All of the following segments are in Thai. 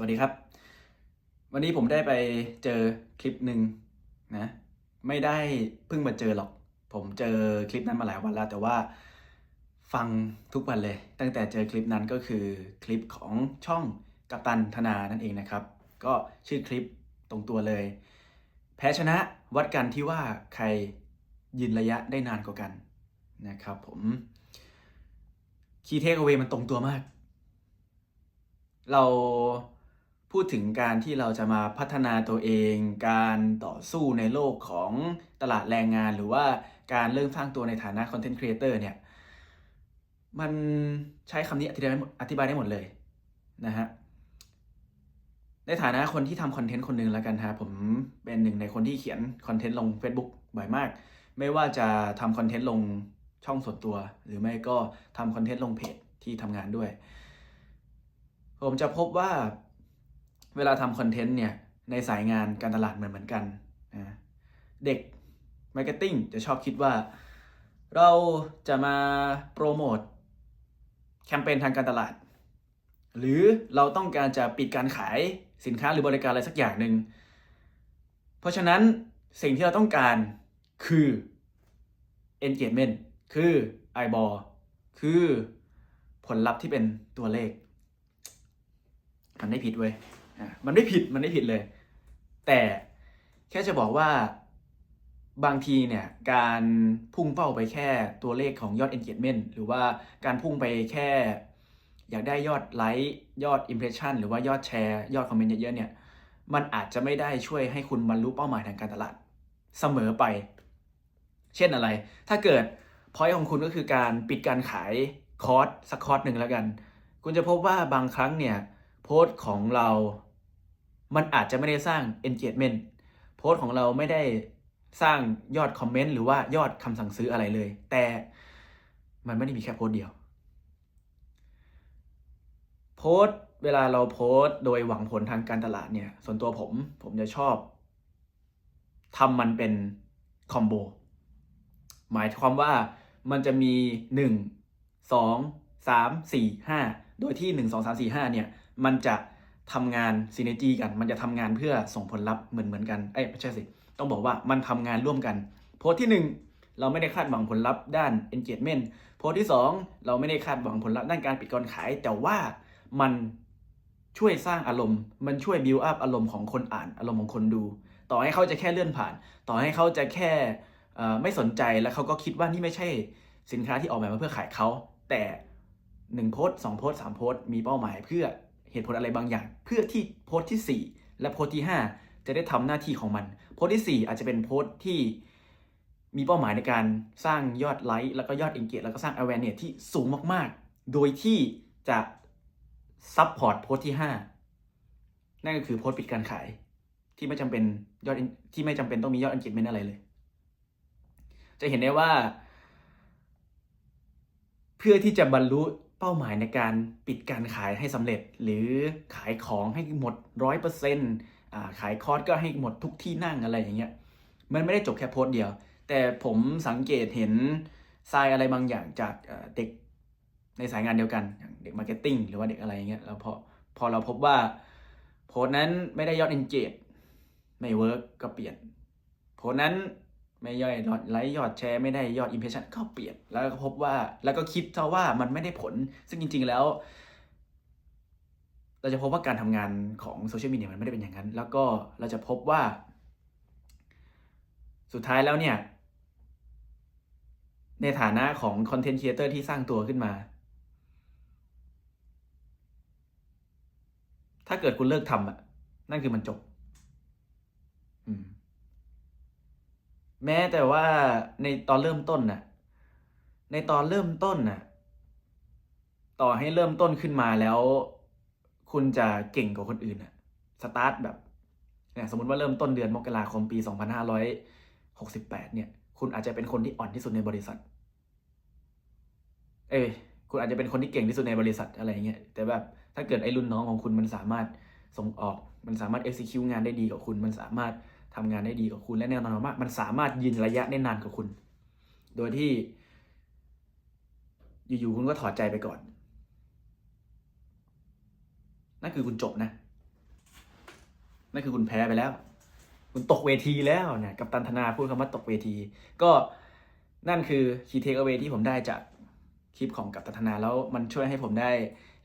วัสดีครับ วันนี้ผมได้ไปเจอคลิปหนึ่งนะ ไม่ได้เพิ่งมาเจอหรอก ผมเจอคลิปนั้นมาหลายวันแล้ว แต่ว่าฟังทุกวันเลย ตั้งแต่เจอคลิปนั้นก็คือคลิปของช่องกัปตันธนานั่นเองนะครับ ก็ชื่อคลิปตรงตัวเลย แพ้ชนะวัดกันที่ว่าใครยืนระยะได้นานกว่ากันนะครับ ผมคีย์เทคเอาไว้มันตรงตัวมาก เรา พูดถึงการที่เราจะมาพัฒนาตัวเอง การต่อสู้ในโลกของตลาดแรงงาน หรือว่าการเริ่มสร้างตัวในฐานะคอนเทนต์ครีเอเตอร์เนี่ย มันใช้คำนี้อธิบายได้หมดอธิบายได้หมดเลยนะฮะ ในฐานะคนที่ทำคอนเทนต์คนหนึ่งแล้วกันฮะ ผมเป็นหนึ่งในคนที่เขียนคอนเทนต์ลง Facebook บ่อยมาก ไม่ว่าจะทำคอนเทนต์ลงช่องส่วนตัว หรือไม่ก็ทำคอนเทนต์ลงเพจที่ทำงานด้วย ผมจะพบว่า เวลาทำคอนเทนต์เนี่ยในสายงานการตลาดเหมือนเหมือนกันนะเด็กมาร์เก็ตติ้งจะชอบคิดว่า เราจะมาโปรโมทแคมเปญทางการตลาด หรือเราต้องการจะปิดการขายสินค้าหรือบริการอะไรสักอย่างหนึ่งเพราะฉะนั้นสิ่งที่เราต้องการคือ engagement คือ eyeball คือผลลัพธ์ที่เป็นตัวเลข มันไม่ผิดเว้ย มันไม่ผิดมันไม่ผิดเลย แต่แค่จะบอกว่าบางทีเนี่ยการพุ่งเป้าไปแค่ตัวเลขของยอด engagement หรือว่าการพุ่งไปแค่ อยากได้ยอดไลค์ยอด impression หรือว่ายอดแชร์ยอดคอมเมนต์เยอะๆเนี่ยมันอาจจะไม่ได้ช่วยให้คุณบรรลุเป้าหมายทางการตลาดเสมอไป เช่นอะไร ถ้าเกิดพอยของคุณก็คือการปิดการขายคอร์สสักคอร์สหนึ่งแล้วกัน คุณจะพบว่าบางครั้งเนี่ยโพสต์ของเรา มันอาจจะไม่ได้สร้าง engagement โพสต์ของเราไม่ได้สร้างยอดคอมเมนต์หรือว่ายอดคำสั่งซื้ออะไรเลย แต่มันไม่ได้มีแค่โพสต์เดียว โพสต์เวลาเราโพสต์โดยหวังผลทางการตลาดเนี่ย ส่วนตัวผมผมจะชอบทำมันเป็นคอมโบหมายความว่ามันจะมี 1 2 3 4 5 โดยที่ 1 2 3 4 5เนี่ย มันจะ ทำงานซีเนจีกัน มันจะทำงานเพื่อส่งผลลัพธ์เหมือนเหมือนกัน เอ้ยไม่ใช่สิ ต้องบอกว่ามันทำงานร่วมกัน โพสที่ 1 เราไม่ได้คาดหวังผลลัพธ์ด้าน engagement โพสที่ 2 เราไม่ได้คาดหวังผลลัพธ์ด้านการปิดการขาย แต่ว่ามันช่วยสร้างอารมณ์ มันช่วย build up อารมณ์ของคนอ่าน อารมณ์ของคนดู ต่อให้เขาจะแค่เลื่อนผ่าน ต่อให้เขาจะแค่ไม่สนใจแล้วเขาก็คิดว่านี่ไม่ใช่สินค้าที่ออกแบบมาเพื่อขายเขา แต่หนึ่งโพสต์สองโพสต์สามโพสต์มีเป้าหมายเพื่อ เหตุผลอะไรบางอย่าง เพื่อที่โพสต์ที่สี่และโพสต์ที่ห้าจะได้ทำหน้าที่ของมัน โพสต์ที่สี่อาจจะเป็นโพสต์ที่มีเป้าหมายในการสร้างยอดไลค์แล้วก็ยอด engage แล้วก็สร้าง awareness ที่สูงมากๆ โดยที่จะซับพอร์ตโพสต์ที่ 5 นั่นก็คือโพสต์ปิดการขาย ที่ไม่จำเป็นยอดที่ไม่จำเป็นต้องมียอด engagement อะไรเลย จะเห็นได้ว่า เพื่อที่จะบรรลุ เป้าหมายในการปิดการขายให้สำเร็จ หรือขายของให้หมดร้อยเปอร์เซ็นต์ขายคอร์สก็ให้หมดทุกที่นั่งอะไรอย่างเงี้ยมันไม่ได้จบแค่โพสต์เดียว แต่ผมสังเกตเห็นทรายอะไรบางอย่างจากเด็กในสายงานเดียวกันอย่างเด็กมาร์เก็ตติ้งหรือว่าเด็กอะไรอย่างเงี้ยแล้วพอพอเราพบว่าโพสต์นั้นไม่ได้ยอด engage ไม่เวิร์กก็เปลี่ยนโพสต์นั้น ไม่ย่อยยอดไลค์ยอดแชร์ไม่ได้ยอด impression ก็เปลี่ยน แล้วก็พบว่าแล้วก็คิดซะว่ามันไม่ได้ผล ซึ่งจริง ๆแล้ว เราจะพบว่าการทำงานของโซเชียลมีเดียมันไม่ได้เป็นอย่างนั้น แล้วก็เราจะพบว่า สุดท้ายแล้วเนี่ย ในฐานะของคอนเทนต์ครีเอเตอร์ที่สร้างตัวขึ้นมา ถ้าเกิดคุณเลิกทำอะนั่นคือมันจบ อืม แม้แต่ว่าในตอนเริ่มต้นน่ะ ในตอนเริ่มต้นน่ะ ต่อให้เริ่มต้นขึ้นมาแล้ว คุณจะเก่งกว่าคนอื่นน่ะ สตาร์ทแบบเนี่ยสมมติว่าเริ่มต้นเดือนมกราคมปี 2568 เนี่ย คุณอาจจะเป็นคนที่อ่อนที่สุดในบริษัท เอ้ยคุณอาจจะเป็นคนที่เก่งที่สุดในบริษัทอะไรเงี้ย แต่แบบถ้าเกิดไอ้รุ่นน้องของคุณมันสามารถส่งออก มันสามารถ execute งานได้ดีกว่าคุณ มันสามารถ ทำงานได้ดีกว่าคุณและแน่นอนว่ามันสามารถยืนระยะได้นานกว่าคุณ โดยที่ อยู่ๆคุณก็ถอดใจไปก่อน นั่นคือคุณจบนะ นั่นคือคุณแพ้ไปแล้ว คุณตกเวทีแล้วเนี่ยกับตันธนาพูดคำว่าตกเวที ก็นั่นคือคีย์เทคเอา a y ที่ผมได้จากคลิปของกับตันธนาแล้วมันช่วยให้ผมได้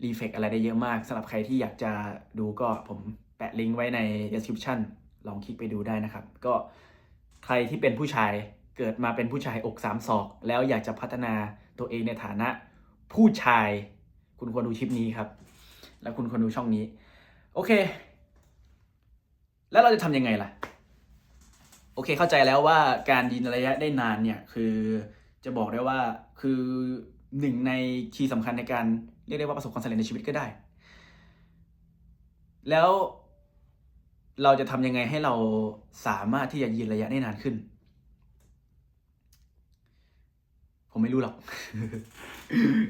รีเฟกอะไรได้เยอะมากสำหรับใครที่อยากจะดูก็ผมแปะลิงก์ไว้ใน description ลองคลิกไปดูได้นะครับ ก็ใครที่เป็นผู้ชายเกิดมาเป็นผู้ชายอกสามศอก แล้วอยากจะพัฒนาตัวเองในฐานะผู้ชาย คุณควรดูคลิปนี้ครับ แล้วคุณควรดูช่องนี้ โอเค แล้วเราจะทำยังไงล่ะ โอเคเข้าใจแล้วว่าการยืนระยะได้นานเนี่ย คือจะบอกได้ว่าคือหนึ่งในคีย์สำคัญในการเรียกได้ว่าประสบความสำเร็จในชีวิตก็ได้ แล้ว เราจะทำยังไงให้เราสามารถที่จะยืนระยะได้นานขึ้น ผมไม่รู้หรอก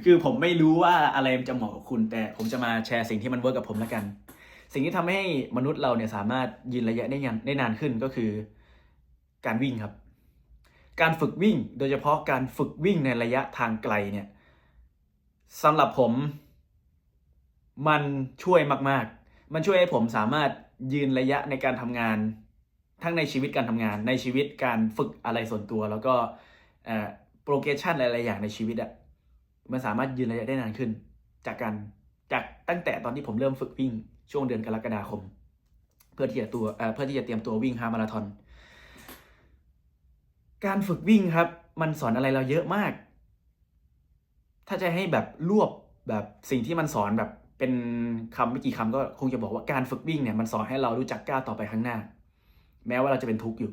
คือผมไม่รู้ว่าอะไรจะเหมาะกับคุณ แต่ผมจะมาแชร์สิ่งที่มันเวิร์กกับผมแล้วกัน สิ่งที่ทำให้มนุษย์เราเนี่ยสามารถยืนระยะได้นานได้นานขึ้นก็คือ การวิ่งครับ การฝึกวิ่ง โดยเฉพาะการฝึกวิ่งในระยะทางไกลเนี่ยสำหรับผม มันช่วยมาก ๆ มันช่วยให้ผมสามารถยืนระยะในการทำงาน ทั้งในชีวิตการทำงาน ในชีวิตการฝึกอะไรส่วนตัว แล้วก็โปรเกรสชันหลายๆอย่างในชีวิตอะมันสามารถยืนระยะได้นานขึ้น จากการจากตั้งแต่ตอนที่ผมเริ่มฝึกวิ่งช่วงเดือนกรกฎาคม เพื่อที่จะตัวเพื่อที่จะเตรียมตัววิ่งฮาล์ฟมาราธอนการฝึกวิ่งครับ มันสอนอะไรเราเยอะมาก ถ้าจะให้แบบรวบแบบสิ่งที่มันสอนแบบ เป็นคำไม่กี่คำก็คงจะบอกว่าการฝึกวิ่งเนี่ยมันสอนให้เรารู้จักก้าวต่อไปข้างหน้า แม้ว่าเราจะเป็นทุกข์อยู่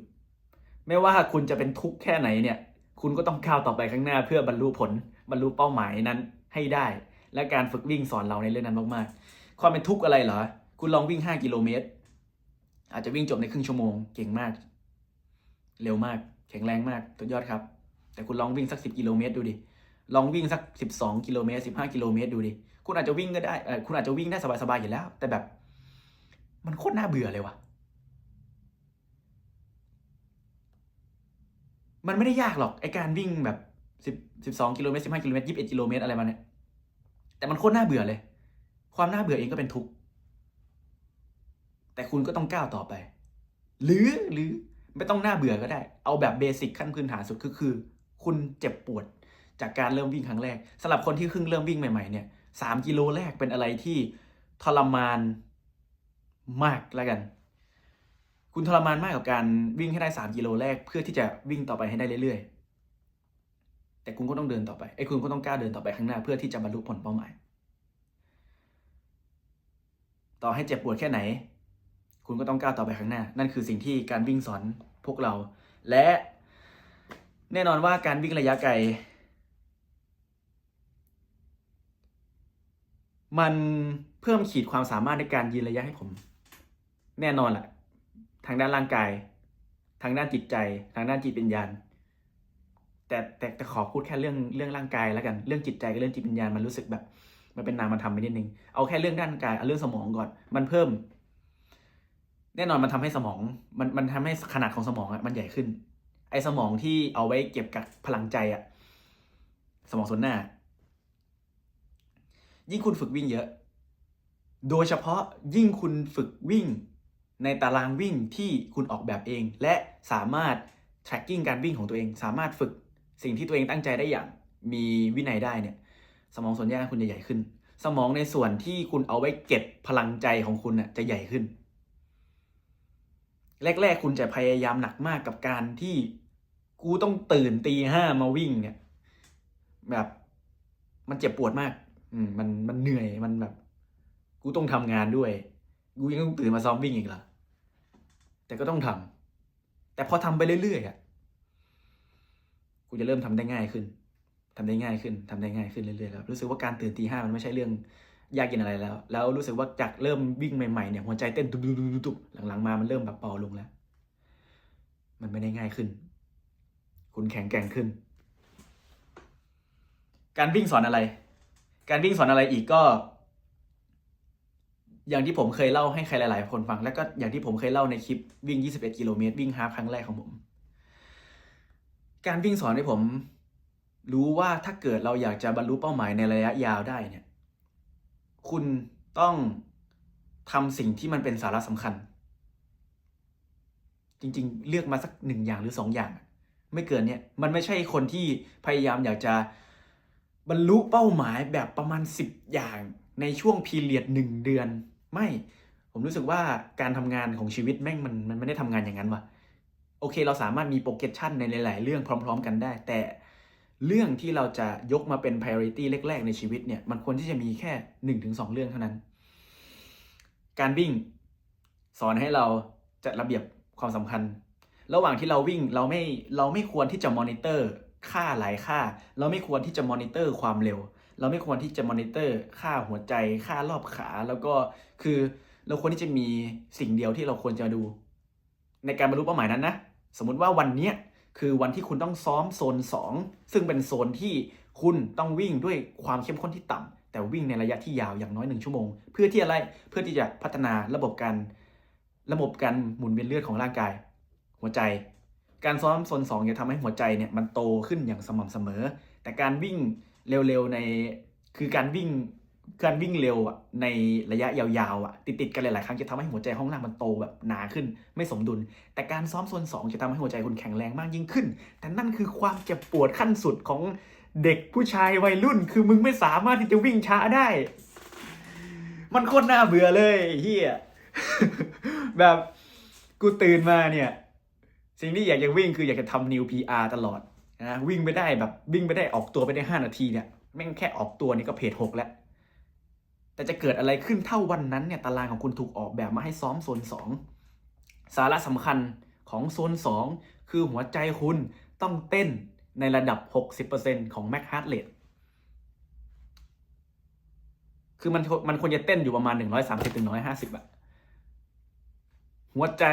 ไม่ว่าคุณจะเป็นทุกข์แค่ไหนเนี่ย คุณก็ต้องก้าวต่อไปข้างหน้า เพื่อบรรลุผลบรรลุเป้าหมายนั้นให้ได้ และการฝึกวิ่งสอนเราในเรื่องนั้นมากๆ ความเป็นทุกข์อะไรเหรอคุณลองวิ่ง 5 กิโลเมตร อาจจะวิ่งจบในครึ่งชั่วโมงเก่งมาก เร็วมาก แข็งแรงมากสุดยอดครับ แต่คุณลองวิ่งสัก 10 กิโลเมตรดูดิลองวิ่งสัก 12 กิโลเมตร 15 กิโลเมตรดูดิ คุณอาจจะวิ่งก็ได้เออคุณอาจจะวิ่งได้สบายๆอยู่แล้ว แต่แบบ มันโคตรน่าเบื่อเลยว่ะ มันไม่ได้ยากหรอกไอการวิ่งแบบสิบสิบสองกิโลเมตรสิบห้ากิโลเมตรยี่สิบเอ็ดกิโลเมตรอะไรมาเนี่ย แต่มันโคตรน่าเบื่อเลย ความน่าเบื่อเองก็เป็นทุกข์ แต่คุณก็ต้องก้าวต่อไป หรือหรือไม่ต้องน่าเบื่อก็ได้ เอาแบบเบสิกขั้นพื้นฐานสุดคือคือ คุณเจ็บปวดจากการเริ่มวิ่งครั้งแรกสำหรับคนที่เพิ่งเริ่มวิ่งใหม่ๆเนี่ย สามกิโลแรกเป็นอะไรที่ทรมานมากแล้วกัน คุณทรมานมากกับการวิ่งให้ได้สามกิโลแรก เพื่อที่จะวิ่งต่อไปให้ได้เรื่อยๆ แต่คุณก็ต้องเดินต่อไปไอ้คุณก็ต้องกล้าเดินต่อไปข้างหน้าเพื่อที่จะบรรลุผลเป้าหมาย ต่อให้เจ็บปวดแค่ไหน คุณก็ต้องกล้าต่อไปข้างหน้า นั่นคือสิ่งที่การวิ่งสอนพวกเรา และแน่นอนว่าการวิ่งระยะไกล มันเพิ่มขีดความสามารถในการยืนระยะให้ผม แน่นอนแหละทางด้านร่างกาย ทางด้านจิตใจ ทางด้านจิตวิญญาณ แต่แต่แต่ขอพูดแค่เรื่องเรื่องร่างกายแล้วกัน เรื่องจิตใจกับเรื่องจิตวิญญาณมันรู้สึกแบบ มันเป็นนามธรรมไปนิดนึง เอาแค่เรื่องด้านกายเอาเรื่องสมองก่อน มันเพิ่ม แน่นอนมันทำให้สมอง มันมันทำให้ขนาดของสมองอะมันใหญ่ขึ้น ไอ้สมองที่เอาไว้เก็บกับพลังใจอะสมองส่วนหน้า ยิ่งคุณฝึกวิ่งเยอะ โดยเฉพาะยิ่งคุณฝึกวิ่งในตารางวิ่งที่คุณออกแบบเอง และสามารถ tracking การวิ่งของตัวเอง สามารถฝึกสิ่งที่ตัวเองตั้งใจได้อย่าง มีวินัยได้เนี่ย สมองส่วนหน้าคุณจะใหญ่ขึ้น สมองในส่วนที่คุณเอาไว้เก็บพลังใจของคุณน่ะจะใหญ่ขึ้น แรก ๆ คุณจะพยายามหนักมากกับการที่กูต้องตื่นตีห้ามาวิ่งเนี่ย แบบมันเจ็บปวดมาก อืมมันมันเหนื่อยมันแบบ กูต้องทำงานด้วย กูยังต้องตื่นมาซ้อมวิ่งอีกเหรอแต่ก็ต้องทำแต่พอทำไปเรื่อยๆอะกูจะเริ่มทำได้ง่ายขึ้นทำได้ง่ายขึ้นทำได้ง่ายขึ้นเรื่อยๆแล้วรู้สึกว่าการตื่นตีห้ามันไม่ใช่เรื่องยากเย็นอะไรแล้ว แล้วรู้สึกว่าจากเริ่มวิ่งใหม่ๆเนี่ยหัวใจเต้นตุบๆๆๆหลังๆมามันเริ่มแบบเบาลงแล้ว มันไม่ได้ง่ายขึ้น คุณแข็งแกร่งขึ้น การวิ่งสอนอะไร การวิ่งสอนอะไรอีกก็ อย่างที่ผมเคยเล่าให้ใครหลาย ๆ คนฟัง แล้วก็อย่างที่ผมเคยเล่าในคลิปวิ่ง 21 กิโลเมตรวิ่งฮาฟครั้งแรกของผม การวิ่งสอนให้ผม รู้ว่าถ้าเกิดเราอยากจะบรรลุเป้าหมายในระยะยาวได้เนี่ย คุณต้องทำสิ่งที่มันเป็นสาระสำคัญ จริง ๆ เลือกมาสักหนึ่งอย่างหรือสองอย่าง ไม่เกินเนี่ยมันไม่ใช่คนที่พยายามอยากจะ บรรลุเป้าหมายแบบประมาณ 10 อย่างในช่วงพีเรียดหนึ่งเดือน ไม่ ผมรู้สึกว่าการทำงานของชีวิตแม่งมันมันไม่ได้ทำงานอย่างนั้นว่ะโอเค เราสามารถมีโปรเกชันในหลาย ๆ เรื่องพร้อม ๆ กันได้ แต่เรื่องที่เราจะยกมาเป็น priority แรก ๆ ในชีวิตเนี่ยมันควรที่จะมีแค่ 1-2 เรื่องเท่านั้น การวิ่งสอนให้เราจัดระเบียบความสำคัญ ระหว่างที่เราวิ่งเราไม่เราไม่ควรที่จะมอนิเตอร์ ค่าหลายค่า เราไม่ควรที่จะมอนิเตอร์ความเร็ว เราไม่ควรที่จะมอนิเตอร์ค่าหัวใจ ค่ารอบขา แล้วก็คือเราควรที่จะมีสิ่งเดียวที่เราควรจะดู ในการบรรลุเป้าหมายนั้นนะ สมมุติว่าวันเนี้ยคือวันที่คุณต้องซ้อมโซน 2 ซึ่งเป็นโซนที่คุณต้องวิ่งด้วยความเข้มข้นที่ต่ำแต่วิ่งในระยะที่ยาวอย่างน้อยหนึ่งชั่วโมง เพื่อที่อะไรเพื่อที่จะพัฒนาระบบการระบบการหมุนเวียนเลือดของร่างกาย หัวใจ การซ้อมโซน2จะทำให้หัวใจเนี่ยมันโตขึ้นอย่างสม่ำเสมอ แต่การวิ่งเร็วๆในคือการวิ่งการวิ่งเร็วอะในระยะยาวๆอะติดๆกันหลายๆครั้งจะทำให้หัวใจห้องล่างมันโตแบบหนาขึ้นไม่สมดุล แต่การซ้อมโซน2จะทำให้หัวใจคุณแข็งแรงมากยิ่งขึ้น แต่นั่นคือความเจ็บปวดขั้นสุดของเด็กผู้ชายวัยรุ่น คือมึงไม่สามารถที่จะวิ่งช้าได้ มันโคตรน่าเบื่อเลยเฮียแบบกูตื่นมาเนี่ย สิ่งที่อยากจะวิ่งคืออยากจะทำนิว PR ตลอดนะวิ่งไปได้แบบวิ่งไปได้ออกตัวไปได้ 5 นาทีเนี่ยแม่งแค่ออกตัวนี่ก็เพจหกแล้ว แต่จะเกิดอะไรขึ้นเท่าวันนั้นเนี่ยตารางของคุณถูกออกแบบมาให้ซ้อมโซน 2 สาระสำคัญของโซน 2 คือหัวใจคุณต้องเต้นในระดับ 60%ของ max heart rate คือมันมันควรจะเต้นอยู่ประมาณ 130ถึง150อะหัวใจ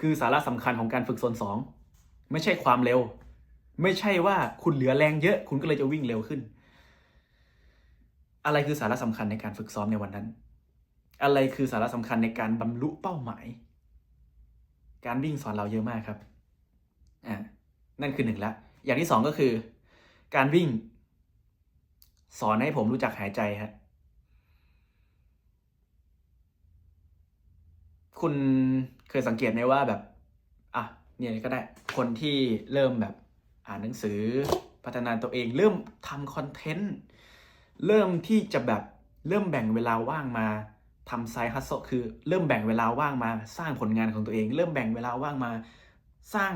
คือสาระสำคัญของการฝึกโซน2ไม่ใช่ความเร็ว ไม่ใช่ว่าคุณเหลือแรงเยอะ คุณก็เลยจะวิ่งเร็วขึ้น อะไรคือสาระสำคัญในการฝึกซ้อมในวันนั้น อะไรคือสาระสำคัญในการบรรลุเป้าหมาย การวิ่งสอนเราเยอะมากครับอ่านั่นคือหนึ่งละ อย่างที่สองก็คือ การวิ่ง สอนให้ผมรู้จักหายใจฮะ คุณเคยสังเกตไหมว่าแบบอะเนี่ยก็ได้คนที่เริ่มแบบอ่านหนังสือพัฒนาตัวเอง เริ่มทำคอนเทนต์เริ่มที่จะแบบเริ่มแบ่งเวลาว่างมาทำไซฮัสโซคือเริ่มแบ่งเวลาว่างมาสร้างผลงานของตัวเอง เริ่มแบ่งเวลาว่างมาสร้าง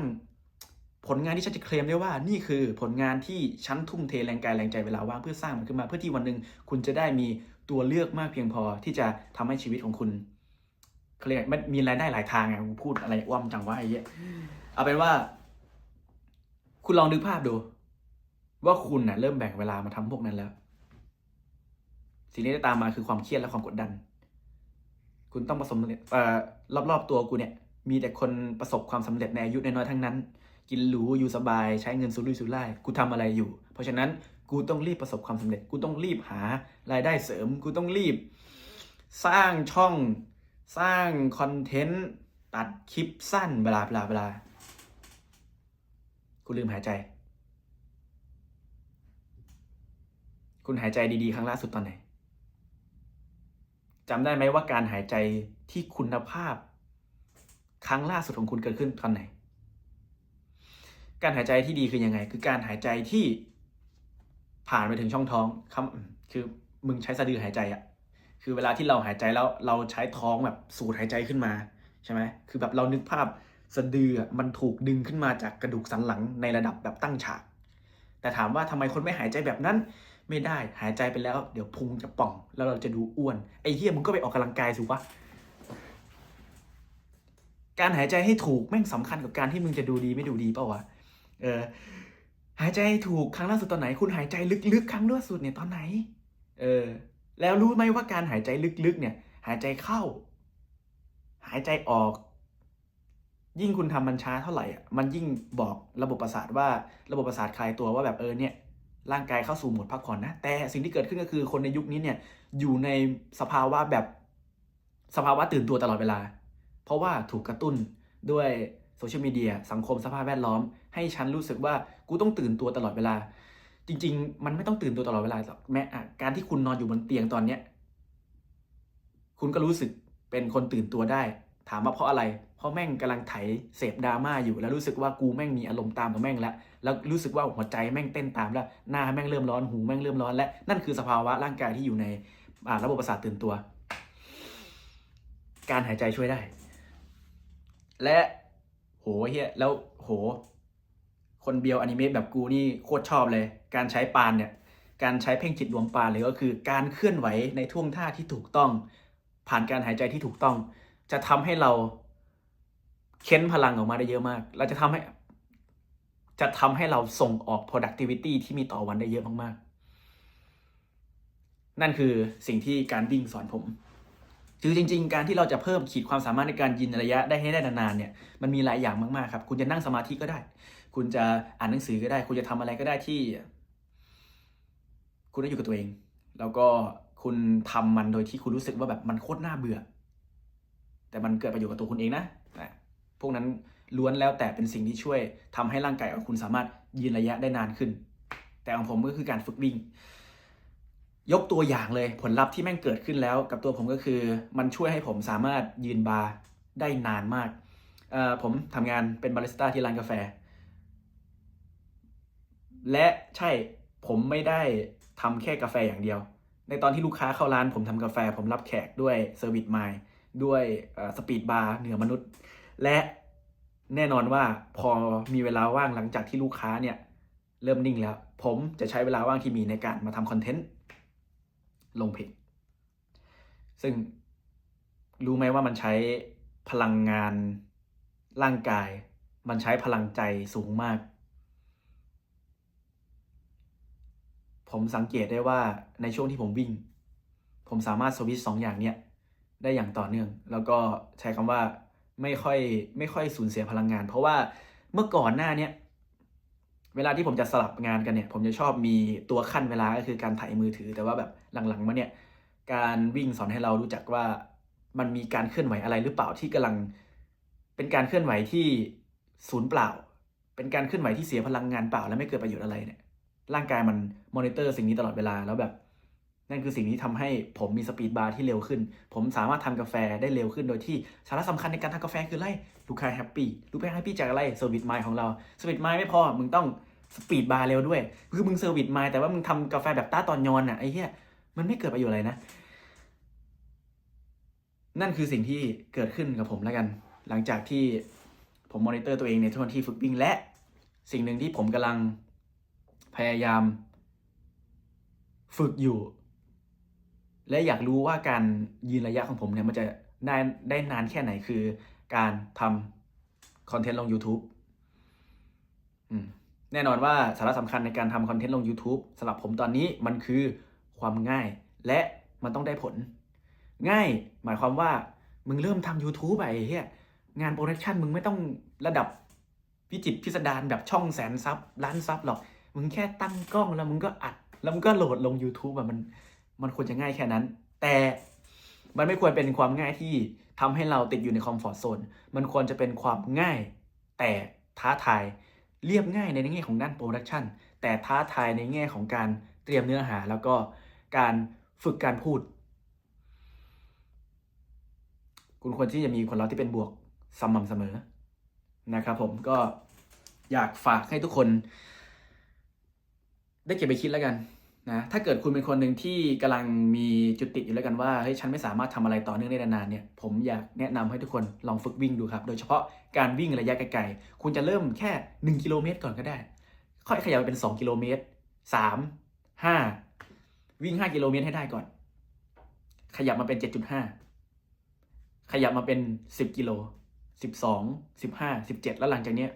ผลงานที่ฉันจะเคลมได้ว่านี่คือผลงานที่ฉันทุ่มเทแรงกายแรงใจเวลาว่างเพื่อสร้างมันขึ้นมา เพื่อที่วันหนึ่งคุณจะได้มีตัวเลือกมากเพียงพอที่จะทำให้ชีวิตของคุณ เขาเรียกมันมีรายได้หลายทางไงกูพูดอะไรว่ำจังวะไอ้เหี้ยเอาเป็นว่า คุณลองนึกภาพดู ว่าคุณน่ะ เริ่มแบ่งเวลามาทำพวกนั้นแล้ว สิ่งที่จะตามมาคือความเครียดและความกดดัน คุณต้องประสบเอ่อรอบๆตัวกูเนี่ย มีแต่คนประสบความสำเร็จในอายุน้อยๆทั้งนั้น กินหรูอยู่สบายใช้เงินสุรุ่ยสุร่ายกูทำอะไรอยู่ เพราะฉะนั้นกูต้องรีบประสบความสำเร็จ กูต้องรีบหารายได้เสริม กูต้องรีบ สร้างช่อง สร้างคอนเทนต์ตัดคลิปสั้นเวลาเวลาเวลากูลืมหายใจ คุณหายใจดีๆ ครั้งล่าสุดตอนไหนจำได้ไหมว่าการหายใจที่คุณภาพ ครั้งล่าสุดของคุณเกิดขึ้นตอนไหน การหายใจที่ดีคือยังไง คือการหายใจที่ผ่านไปถึงช่องท้องคำคือมึงใช้สะดือหายใจอะ คือเวลาที่เราหายใจแล้วเราใช้ท้องแบบสูดหายใจขึ้นมาใช่ไหมคือแบบเรานึกภาพสะดือมันถูกดึงขึ้นมาจากกระดูกสันหลังในระดับแบบตั้งฉาก แต่ถามว่าทำไมคนไม่หายใจแบบนั้น ไม่ได้หายใจไปแล้ว เดี๋ยวพุงจะป่อง แล้วเราจะดูอ้วนไอ้เหี้ยมึงก็ไปออกกำลังกายสิวะการหายใจให้ถูกแม่งสำคัญกับการที่มึงจะดูดีไม่ดูดีเปล่าวะเออหายใจให้ถูกครั้งล่าสุดตอนไหน คุณหายใจลึกๆ ครั้งล่าสุดเนี่ยตอนไหน เออ แล้วรู้ไหมว่าการหายใจลึกๆเนี่ยหายใจเข้า หายใจออก ยิ่งคุณทำมันช้าเท่าไหร่อะมันยิ่งบอกระบบประสาทว่าระบบประสาทคลายตัวว่าแบบเออเนี่ยร่างกายเข้าสู่โหมดพักผ่อนนะ แต่สิ่งที่เกิดขึ้นก็คือคนในยุคนี้เนี่ยอยู่ในสภาวะแบบสภาวะตื่นตัวตลอดเวลา เพราะว่าถูกกระตุ้นด้วยโซเชียลมีเดียสังคมสภาพแวดล้อม ให้ฉันรู้สึกว่ากูต้องตื่นตัวตลอดเวลา จริง ๆ มันไม่ต้องตื่นตัวตลอดเวลาหรอกแม้การที่คุณนอนอยู่บนเตียงตอนเนี้ยคุณก็รู้สึกเป็นคนตื่นตัวได้ ถามว่าเพราะอะไร เพราะแม่งกำลังไถเสพดราม่าอยู่ แล้วรู้สึกว่ากูแม่งมีอารมณ์ตามกับแม่งแล้วแล้วรู้สึกว่าหัวใจแม่งเต้นตามแล้วหน้าแม่งเริ่มร้อนหูแม่งเริ่มร้อนและนั่นคือสภาวะร่างกายที่อยู่ในระบบประสาทตื่นตัว การหายใจช่วยได้ และโหเฮียแล้วโห คนเบียวอนิเมะแบบกูนี่โคตรชอบเลย การใช้ปานเนี่ย การใช้เพ่งจิตรวมปานเลยก็คือ การเคลื่อนไหวในท่วงท่าที่ถูกต้อง ผ่านการหายใจที่ถูกต้อง จะทำให้เราเค้นพลังออกมาได้เยอะมาก เราจะทำให้ จะทำให้เราส่งออก productivity ที่มีต่อวันได้เยอะมากๆ นั่นคือสิ่งที่การวิ่งสอนผมคือจริง ๆ การที่เราจะเพิ่มขีดความสามารถในการยินระยะได้ให้ได้นานๆเนี่ย มันมีหลายอย่างมากๆครับ คุณจะนั่งสมาธิก็ได้ คุณจะอ่านหนังสือก็ได้ คุณจะทำอะไรก็ได้ที่ คุณได้อยู่กับตัวเอง แล้วก็คุณทำมันโดยที่คุณรู้สึกว่าแบบมันโคตรน่าเบื่อ แต่มันเกิดประโยชน์กับตัวคุณเองนะพวกนั้นล้วนแล้วแต่เป็นสิ่งที่ช่วยทำให้ร่างกายของคุณสามารถยืนระยะได้นานขึ้น แต่ของผมก็คือการฝึกวิ่ง ยกตัวอย่างเลยผลลัพธ์ที่แม่งเกิดขึ้นแล้ว กับตัวผมก็คือ มันช่วยให้ผมสามารถยืนบาร์ได้นานมากผมทำงานเป็นบาริสต้าที่ร้านกาแฟ และใช่ผมไม่ได้ทำแค่กาแฟอย่างเดียว ในตอนที่ลูกค้าเข้าร้านผมทำกาแฟ ผมรับแขกด้วยเซอร์วิสไมล์ด้วยสปีดบาร์เหนือมนุษย์ และแน่นอนว่าพอมีเวลาว่างหลังจากที่ลูกค้าเนี่ย เริ่มนิ่งแล้ว ผมจะใช้เวลาว่างที่มีในการมาทำคอนเทนต์ลงเพจซึ่งรู้ไหมว่ามันใช้พลังงานร่างกาย มันใช้พลังใจสูงมาก ผมสังเกตได้ว่าในช่วงที่ผมวิ่ง ผมสามารถสวิตช์สองอย่างเนี้ยได้อย่างต่อเนื่อง แล้วก็ใช้คำว่าไม่ค่อยไม่ค่อยสูญเสียพลังงาน เพราะว่าเมื่อก่อนหน้าเนี้ยเวลาที่ผมจะสลับงานกันเนี่ย ผมจะชอบมีตัวขั้นเวลาก็คือการถ่ายมือถือ แต่ว่าแบบหลังๆมาเนี่ยการวิ่งสอนให้เรารู้จักว่ามันมีการเคลื่อนไหวอะไรหรือเปล่าที่กำลัง เป็นการเคลื่อนไหวที่ศูนย์เปล่า เป็นการเคลื่อนไหวที่เสียพลังงานเปล่า และไม่เกิดประโยชน์อะไรเนี่ย ร่างกายมันมอนิเตอร์สิ่งนี้ตลอดเวลาแล้วแบบ นั่นคือสิ่งที่ทำให้ผมมีสปีดบาร์ที่เร็วขึ้น ผมสามารถทำกาแฟได้เร็วขึ้นโดยที่สาระสำคัญในการทำกาแฟคืออะไรลูกค้าแฮปปี้ลูกค้าแฮปปี้จากอะไรเซอร์วิสไมล์ของเราเซอร์วิสไมล์ไม่พอมึงต้องสปีดบาร์เร็วด้วย คือมึงเซอร์วิสไมล์แต่ว่ามึงทำกาแฟแบบต้าตอนยอนอะไอ้เหี้ยมันไม่เกิดประโยชน์อะไรนะ นั่นคือสิ่งที่เกิดขึ้นกับผมแล้วกัน หลังจากที่ผมมอนิเตอร์ตัวเองในทุกวันที่ฝึกวิ่งและ สิ่งหนึ่งที่ผมกำลัง พยายาม ฝึกอยู่ และอยากรู้ว่าการยืนระยะของผมเนี่ยมันจะได้ได้นานแค่ไหนคือการทำคอนเทนต์ลง YouTube แน่นอนว่าสาระสำคัญในการทำคอนเทนต์ลง YouTube สำหรับผมตอนนี้มันคือความง่าย และมันต้องได้ผล ง่ายหมายความว่ามึงเริ่มทำ YouTube ไปเฮียงานโปรดักชันมึงไม่ต้องระดับพิจิตรพิสดารแบบช่องแสนซับล้านซับหรอก มึงแค่ตั้งกล้องแล้วมึงก็อัด แล้วมึงก็โหลดลง YouTube แบบมันมันควรจะง่ายแค่นั้น แต่มันไม่ควรเป็นความง่ายที่ทำให้เราติดอยู่ในคอมฟอร์ทโซนมันควรจะเป็นความง่าย แต่ท้าทายเรียบง่ายในแง่ของด้านโปรดักชันแต่ท้าทายในแง่ของการเตรียมเนื้อหา แล้วก็การฝึกการพูด คุณควรที่จะมีผลลัพธ์ที่เป็นบวกสม่ำเสมอนะครับผมก็อยากฝากให้ทุกคน ได้เก็บไปคิดแล้วกันนะถ้าเกิดคุณเป็นคนหนึ่งที่กำลังมีจุดติดอยู่แล้วกันว่าเฮ้ยฉันไม่สามารถทำอะไรต่อเนื่องได้นานๆเนี่ยผมอยากแนะนำให้ทุกคนลองฝึกวิ่งดูครับ โดยเฉพาะการวิ่งระยะไกลๆคุณจะเริ่มแค่ 1 กิโลเมตรก่อนก็ได้ ค่อยขยับไปเป็น 2 กิโลเมตร 3 5 วิ่ง 5 กิโลเมตรให้ได้ก่อน ขยับมาเป็น 7.5 ขยับมาเป็น 10 กิโล 12 15 17 แล้วหลังจากเนี้ย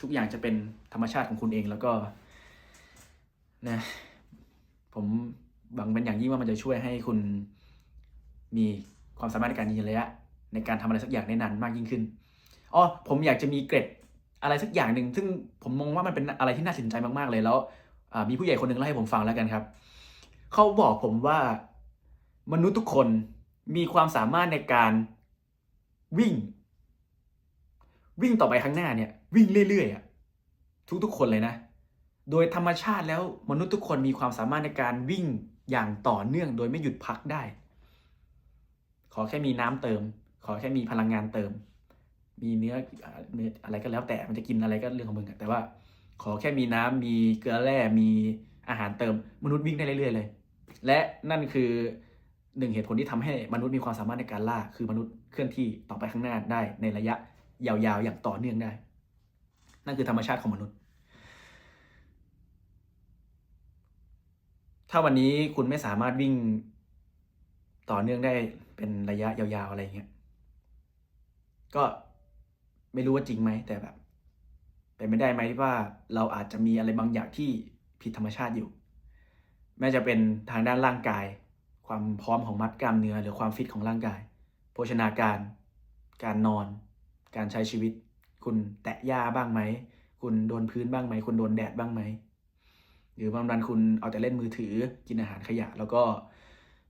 ทุกอย่างจะเป็นธรรมชาติของคุณเองแล้วก็ นะผมหวังเป็นอย่างยิ่งว่ามันจะช่วยให้คุณมีความสามารถในการยืนระยะ ในการทำอะไรสักอย่างได้นานมากยิ่งขึ้นอ๋อผมอยากจะมีเกร็ดอะไรสักอย่างหนึ่งซึ่งผมมองว่ามันเป็นอะไรที่น่าสนใจมากๆเลยแล้วมีผู้ใหญ่คนหนึ่งเล่าให้ผมฟังแล้วกันครับเขาบอกผมว่ามนุษย์ทุกคนมีความสามารถในการวิ่ง วิ่งต่อไปข้างหน้าเนี่ย วิ่งเรื่อยๆอทุกๆคนเลยนะ โดยธรรมชาติแล้วมนุษย์ทุกคนมีความสามารถในการวิ่งอย่างต่อเนื่องโดยไม่หยุดพักได้ ขอแค่มีน้ำเติม ขอแค่มีพลังงานเติม มีเนื้อเนื้ออะไรก็แล้วแต่มันจะกินอะไรก็เรื่องของมึงแต่ว่า ขอแค่มีน้ำมีเกลือแร่มีอาหารเติม มนุษย์วิ่งได้เรื่อย ๆ เลย และนั่นคือหนึ่งเหตุผลที่ทำให้มนุษย์มีความสามารถในการล่า คือมนุษย์เคลื่อนที่ต่อไปข้างหน้าได้ในระยะยาวๆอย่างต่อเนื่องได้ นั่นคือธรรมชาติของมนุษย์ ถ้าวันนี้คุณไม่สามารถวิ่งต่อเนื่องได้เป็นระยะยาวๆอะไรเงี้ย ก็ไม่รู้ว่าจริงไหมแต่แบบเป็นไม่ได้ไหมว่าเราอาจจะมีอะไรบางอย่างที่ผิดธรรมชาติอยู่ แม้จะเป็นทางด้านร่างกาย ความพร้อมของมัดกล้ามเนื้อ หรือความฟิตของร่างกาย โภชนาการ การนอน การใช้ชีวิต คุณแตะหญ้าบ้างไหม คุณโดนพื้นบ้างไหม คุณโดนแดดบ้างไหม หรือบางวันคุณเอาแต่เล่นมือถือกินอาหารขยะ แล้วก็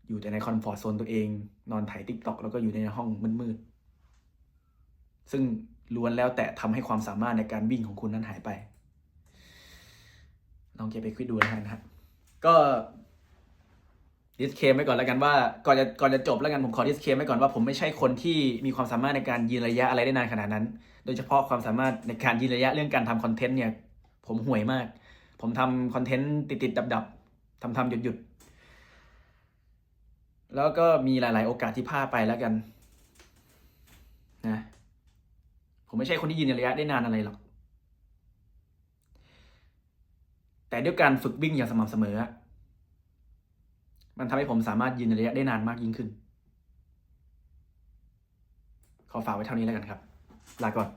อยู่แต่ในคอนฟอร์ทโซนตัวเอง นอนไถติ๊กต็อกแล้วก็อยู่ในห้องมืดๆซึ่งล้วนแล้วแต่ทำให้ความสามารถในการวิ่งของคุณนั้นหายไป ลองเก็บไปคิดดูแล้วกันนะครับ ก็ดิสเคมไว้ก่อนแล้วกันว่าก่อนจะก่อนจะจบแล้วกันผมขอดิสเคมไว้ก่อนว่าผมไม่ใช่คนที่มีความสามารถในการยืนระยะอะไรได้นานขนาดนั้น โดยเฉพาะความสามารถในการยืนระยะเรื่องการทำคอนเทนต์เนี่ย ผมห่วยมาก ผมทำคอนเทนต์ติดๆดับๆทำทำหยุดๆ แล้วก็มีหลาย ๆ โอกาสที่พลาดไปแล้วกันนะผมไม่ใช่คนที่ยืนระยะได้นานอะไรหรอก แต่ด้วยการฝึกวิ่งอย่างสม่ำเสมอ มันทำให้ผมสามารถยืนระยะได้นานมากยิ่งขึ้น ขอฝากไว้เท่านี้แล้วกันครับ ลาก่อน